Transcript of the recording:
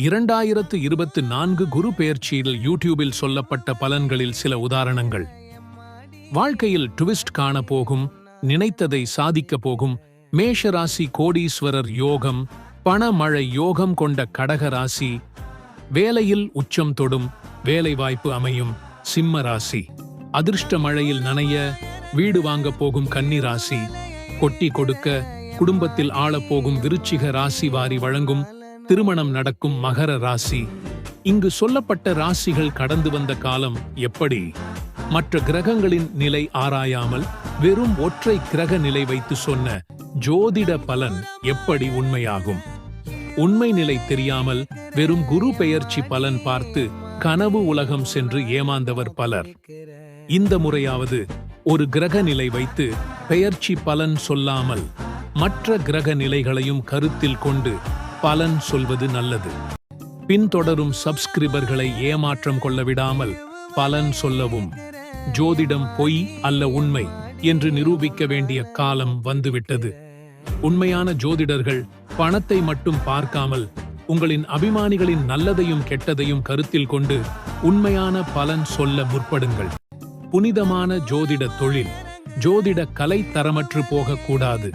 இரண்டாயிரத்து இருபத்து நான்கு குரு பெயர்ச்சியில் யூடியூபில் சொல்லப்பட்ட பலன்களில் சில உதாரணங்கள். வாழ்க்கையில் ட்விஸ்ட் காண போகும் நினைத்ததை சாதிக்க போகும் மேஷ ராசி கோடீஸ்வரர் யோகம் பணமழை யோகம் கொண்ட கடக ராசி வேலையில் உச்சம் தொடும் வேலைவாய்ப்பு அமையும் சிம்ம ராசி. அதிர்ஷ்ட மழையில் நனைய வீடு வாங்க போகும் கன்னிராசி கொட்டி கொடுக்க குடும்பத்தில் ஆளப்போகும் விருச்சிக ராசி வாரி வழங்கும் திருமணம் நடக்கும் மகர ராசி. இங்கு சொல்லப்பட்ட ராசிகள் கடந்து வந்த காலம் எப்படி? மற்ற கிரகங்களின் நிலை ஆராயாமல் வெறும் ஒற்றை கிரக நிலை வைத்து சொன்ன ஜோதிட பலன் எப்படி உண்மையாகும்? உண்மை நிலை தெரியாமல் வெறும் குரு பெயர்ச்சி பலன் பார்த்து கனவு உலகம் சென்று ஏமாந்தவர் பலர். இந்த முறையாவது ஒரு கிரக நிலை வைத்து பெயர்ச்சி பலன் சொல்லாமல் மற்ற கிரக நிலைகளையும் கருத்தில் கொண்டு பலன் சொல்வது நல்லது. பின்தொடரும் சப்ஸ்கிரிபர்களை ஏமாற்றம் கொள்ள விடாமல் பலன் சொல்லவும். ஜோதிடம் பொய் அல்ல உண்மை என்று நிரூபிக்க வேண்டிய காலம் வந்துவிட்டது. உண்மையான ஜோதிடர்கள் பணத்தை மட்டும் பார்க்காமல் உங்களின் அபிமானிகளின் நல்லதையும் கெட்டதையும் கருத்தில் கொண்டு உண்மையான பலன் சொல்ல முற்படுங்கள். புனிதமான ஜோதிட தொழில் ஜோதிட கலை தரமற்று போகக்கூடாது.